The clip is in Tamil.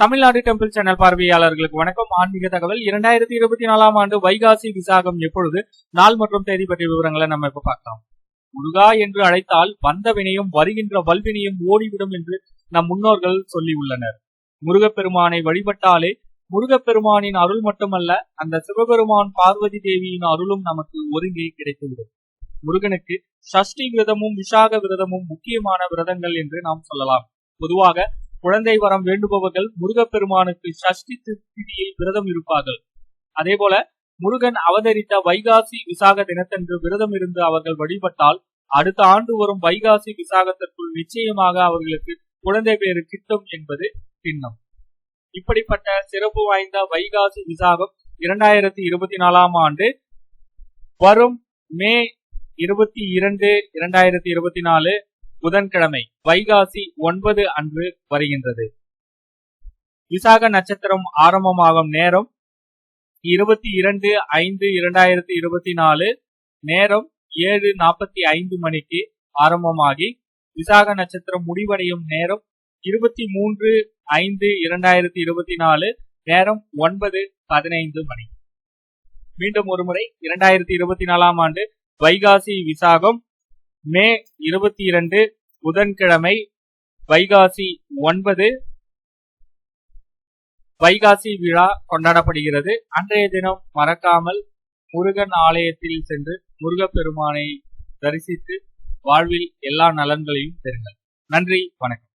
தமிழ்நாடு டெம்பிள் சேனல் பார்வையாளர்களுக்கு வணக்கம். ஆன்மீக தகவல் இரண்டாயிரத்தி இருபத்தி நாலாம் ஆண்டு வைகாசி விசாகம் எப்பொழுது? நாள் மற்றும் தேதி பற்றிய விவரங்களை நம்ம இப்ப பார்க்கலாம். முருகா என்று அழைத்தால் வந்த வினையும் வருகின்ற வல்வினையும் ஓடிவிடும் என்று நம் முன்னோர்கள் சொல்லி உள்ளனர். முருகப்பெருமானை வழிபட்டாலே முருகப்பெருமானின் அருள் மட்டுமல்ல அந்த சிவபெருமான் பார்வதி தேவியின் அருளும் நமக்கு ஒருங்கே கிடைத்துவிடும். முருகனுக்கு சஷ்டி விரதமும் விசாக விரதமும் முக்கியமான விரதங்கள் என்று நாம் சொல்லலாம். பொதுவாக குழந்தை வரம் வேண்டுபவர்கள் முருகப்பெருமானுக்கு சஷ்டி திதியில் விரதம் இருப்பார்கள். அதே போல முருகன் அவதரித்த வைகாசி விசாக தினத்தன்று விரதம் இருந்து அவர்கள் வழிபட்டால் அடுத்த ஆண்டு வரும் வைகாசி விசாகத்திற்குள் நிச்சயமாக அவர்களுக்கு குழந்தை பேரு கிட்டும் என்பது திண்ணம் இப்படிப்பட்ட சிறப்பு வாய்ந்த வைகாசி விசாகம் இரண்டாயிரத்தி இருபத்தி நாலாம் ஆண்டு வரும் மே இருபத்தி இரண்டு இரண்டாயிரத்தி இருபத்தி நாலு புதன்கிழமை வைகாசி ஒன்பது அன்று வருகின்றது. விசாக நட்சத்திரம் ஆரம்பமாகும் நேரம் இருபத்தி இரண்டு ஐந்து இரண்டாயிரத்தி இருபத்தி நாலு நேரம் ஏழு நாற்பத்தி ஐந்து மணிக்கு ஆரம்பமாகி விசாக நட்சத்திரம் முடிவடையும் நேரம் இருபத்தி மூன்று ஐந்து இரண்டாயிரத்தி இருபத்தி நாலு நேரம் ஒன்பது பதினைந்து மணி. மீண்டும் ஒருமுறை இரண்டாயிரத்தி இருபத்தி நாலாம் ஆண்டு வைகாசி விசாகம் மே இருபத்தி இரண்டு புதன்கிழமை வைகாசி ஒன்பது. வைகாசி விழா கொண்டாடப்படுகிறது. அன்றைய தினம் மறக்காமல் முருகன் ஆலயத்தில் சென்று முருகப்பெருமானை தரிசித்து வாழ்வில் எல்லா நலன்களையும் பெறுங்கள். நன்றி வணக்கம்.